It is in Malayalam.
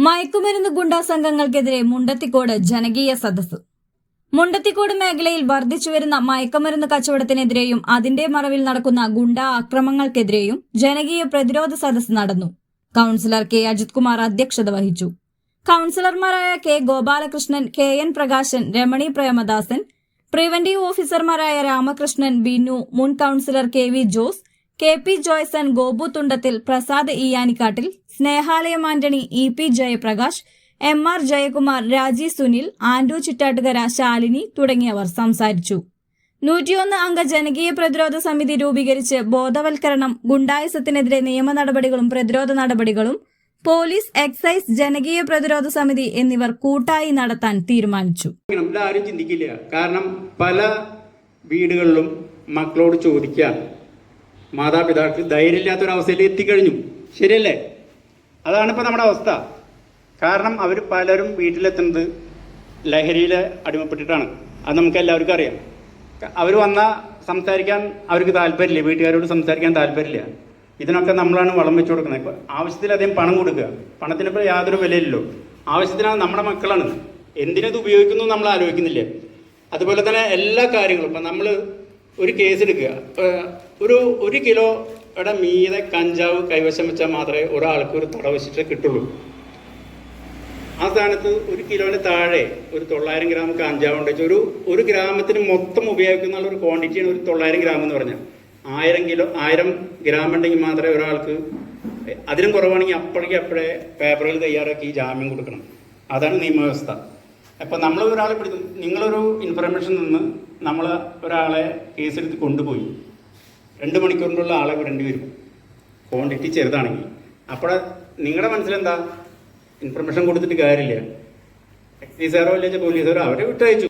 മയക്കുമരുന്ന് ഗുണ്ടാ സംഘങ്ങൾക്കെതിരെ മുണ്ടത്തിക്കോട് ജനകീയ സദസ്സ്. മുണ്ടത്തിക്കോട് മേഖലയിൽ വർദ്ധിച്ചുവരുന്ന മയക്കുമരുന്ന് കച്ചവടത്തിനെതിരെയും അതിന്റെ മറവിൽ നടക്കുന്ന ഗുണ്ടാ അക്രമങ്ങൾക്കെതിരെയും ജനകീയ പ്രതിരോധ സദസ്സ് നടന്നു. Councillor K. അജിത് കുമാർ അധ്യക്ഷത വഹിച്ചു. കൌൺസിലർമാരായ K. Gopalakrishnan K. N. Prakashan Ramani Premadasan preventive ഓഫീസർമാരായ രാമകൃഷ്ണൻ ബിനു മുൻ councillor K. V. Jose K P Joyson Gopu Thundathil Prasad Iyanikkattil Snehalayam Antony E P Jayaprakash M R Jayakumar Raji Sunil and Chittattukara Shalini തുടങ്ങിയവർ സംസാരിച്ചു. നൂറ്റിയൊന്ന് അംഗ ജനകീയ പ്രതിരോധ സമിതി രൂപീകരിച്ച് ബോധവൽക്കരണം ഗുണ്ടായുസത്തിനെതിരെ നിയമ നടപടികളും പ്രതിരോധ നടപടികളും പോലീസ് എക്സൈസ് ജനകീയ പ്രതിരോധ സമിതി എന്നിവർ കൂട്ടായി നടത്താൻ തീരുമാനിച്ചു. ഇതാരും ചിന്തിക്കില്ല. കാരണം പല വീടുകളിലും മക്കളോട് ചോദിക്കാൻ മാതാപിതാക്കൾ ധൈര്യമില്ലാത്തൊരവസ്ഥയിൽ എത്തിക്കഴിഞ്ഞു. ശരിയല്ലേ? അതാണ് ഇപ്പോൾ നമ്മുടെ അവസ്ഥ. കാരണം അവർ പലരും വീട്ടിലെത്തുന്നത് ലഹരിയിൽ അടിമപ്പെട്ടിട്ടാണ്. അത് നമുക്ക് എല്ലാവർക്കും അറിയാം. അവർ വന്നാൽ സംസാരിക്കാൻ അവർക്ക് താല്പര്യമില്ല. വീട്ടുകാരോട് സംസാരിക്കാൻ താല്പര്യമില്ല. ഇതിനൊക്കെ നമ്മളാണ് വളം വെച്ച് കൊടുക്കുന്നത്. ഇപ്പോൾ ആവശ്യത്തിലധികം പണം കൊടുക്കുക. പണത്തിനിപ്പോൾ യാതൊരു വിലയില്ലല്ലോ. ആവശ്യത്തിനാണ് നമ്മുടെ മക്കളാണ്. എന്തിനത് ഉപയോഗിക്കുന്നു നമ്മൾ ആലോചിക്കുന്നില്ല. അതുപോലെ തന്നെ എല്ലാ കാര്യങ്ങളും. ഇപ്പം നമ്മൾ ഒരു കേസ് എടുക്കുക. ഒരു ഒരു കിലോയുടെ മീതെ കഞ്ചാവ് കൈവശം വെച്ചാൽ മാത്രമേ ഒരാൾക്ക് ഒരു തടവ് ശിക്ഷ കിട്ടുള്ളൂ. ആ സ്ഥാനത്ത് ഒരു കിലോന് താഴെ ഒരു തൊള്ളായിരം ഗ്രാം കഞ്ചാവ് ഉണ്ടെങ്കിൽ ഒരു ഒരു ഗ്രാമത്തിന് മൊത്തം ഉപയോഗിക്കുന്ന ഒരു ക്വാണ്ടിറ്റിയാണ് ഒരു തൊള്ളായിരം ഗ്രാം എന്ന് പറഞ്ഞാൽ ആയിരം കിലോ ആയിരം ഗ്രാം ഉണ്ടെങ്കിൽ മാത്രമേ ഒരാൾക്ക് അതിലും കുറവാണെങ്കിൽ അപ്പോഴേക്കും അപ്പോഴേ പേപ്പറുകൾ തയ്യാറാക്കി ജാമ്യം കൊടുക്കണം. അതാണ് നിയമവ്യവസ്ഥ. അപ്പം നമ്മൾ ഒരാളെ പിടിക്കും. നിങ്ങളൊരു ഇൻഫർമേഷൻ നിന്ന് നമ്മൾ ഒരാളെ കേസെടുത്ത് കൊണ്ടുപോയി. രണ്ട് മണിക്കൂറിനുള്ള ആളെ വിടേണ്ടി വരും. ക്വാണ്ടിറ്റി ചെറുതാണെങ്കിൽ. അപ്പോൾ നിങ്ങളുടെ മനസ്സിലെന്താ? ഇൻഫർമേഷൻ കൊടുത്തിട്ട് കാര്യമില്ല. എക്സൈസുകാരോ അല്ലെങ്കിൽ പോലീസുകാരോ അവരെ വിട്ടയച്ചു.